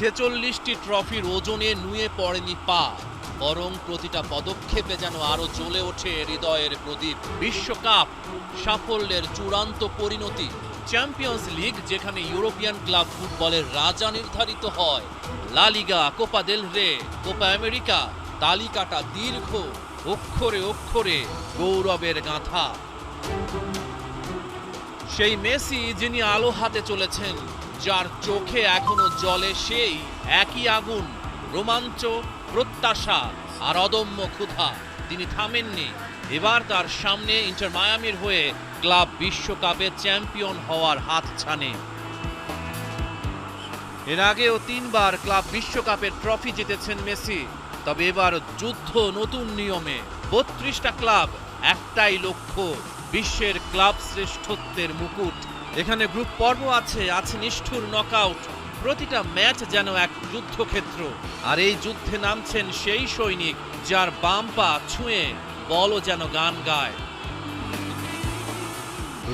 ছেচল্লিশটি ট্রফির ওজনে নুয়ে পড়েনি পা। বরং প্রতিটা পদক্ষেপে যেন আরও জ্বলে ওঠে হৃদয়ের প্রদীপ। বিশ্বকাপ সাফল্যের চূড়ান্ত পরিণতি। চ্যাম্পিয়ন্স লিগ, যেখানে ইউরোপিয়ান ক্লাব ফুটবলের রাজা নির্ধারিত হয়, লা লিগা, কোপা দেল রে, কোপা আমেরিকা, তালিকাটা দীর্ঘ, অক্ষরে অক্ষরে গৌরবের গাঁথা। সেই মেসি যিনি আলো হাতে চলেছেন, যার চোখে এখনও জলে সেই একই আগুন, রোমাঞ্চ, প্রত্যাশা আর অদম্য ক্ষুধা। তিনি থামেননি, এবার তার সামনে ইন্টার মায়ামির হয়ে ক্লাব বিশ্বকাপে চ্যাম্পিয়ন হওয়ার হাত ছানে এর আগেও তিনবার ক্লাব বিশ্বকাপের ট্রফি জিতেছেন মেসি, তবে এবার যুদ্ধ নতুন নিয়মে। বত্রিশটা ক্লাব একটাই লক্ষ্য, বিশ্বের ক্লাব শ্রেষ্ঠত্বের মুকুট। এখানে গ্রুপ পর্ব আছে আছে নিষ্ঠুর নকআউট প্রতিটা ম্যাচ যেন এক যুদ্ধক্ষেত্র। আর এই যুদ্ধে নামছেন সেই সৈনিক যার বাম পা ছুঁয়ে বলও যেন গান গায়।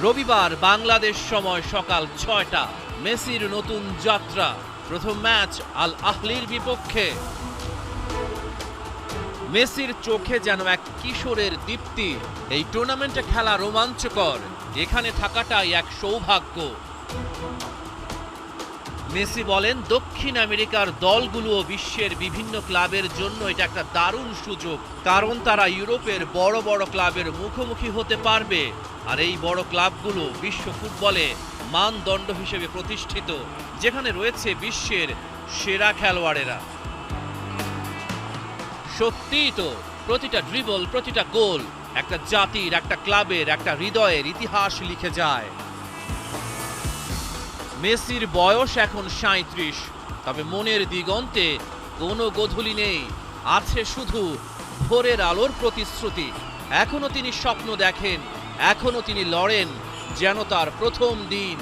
রবিবার বাংলাদেশ সময় সকাল ছয়টা, মেসির নতুন যাত্রা। প্রথম ম্যাচ আল আহলির বিপক্ষে। মেসির চোখে যেন এক কিশোরের দীপ্তি। এই টুর্নামেন্টে খেলা রোমাঞ্চকর। এখানে থাকাটাই এক সৌভাগ্য। মেসি বলেন, দক্ষিণ আমেরিকার দলগুলো বিশ্বের বিভিন্ন ক্লাবের জন্য এটা একটা দারুণ সুযোগ। কারণ তারা ইউরোপের বড় বড় ক্লাবের মুখোমুখি হতে পারবে। আর এই বড় ক্লাবগুলো বিশ্ব ফুটবলে মানদণ্ড হিসেবে প্রতিষ্ঠিত। যেখানে রয়েছে বিশ্বের সেরা খেলোয়াড়েরা। সত্যিই তো, প্রতিটা ড্রিবল প্রতিটা গোল একটা জাতির, একটা ক্লাবের একটা হৃদয়ের ইতিহাস লিখে যায়। মেসির বয়স এখন সাঁত্রিশ তবে মনের দিগন্তে কোনো গোধূলি নেই, আছে শুধু ভোরের আলোর প্রতিশ্রুতি। এখনও তিনি স্বপ্ন দেখেন, এখনও তিনি লড়েন, যেন তার প্রথম দিন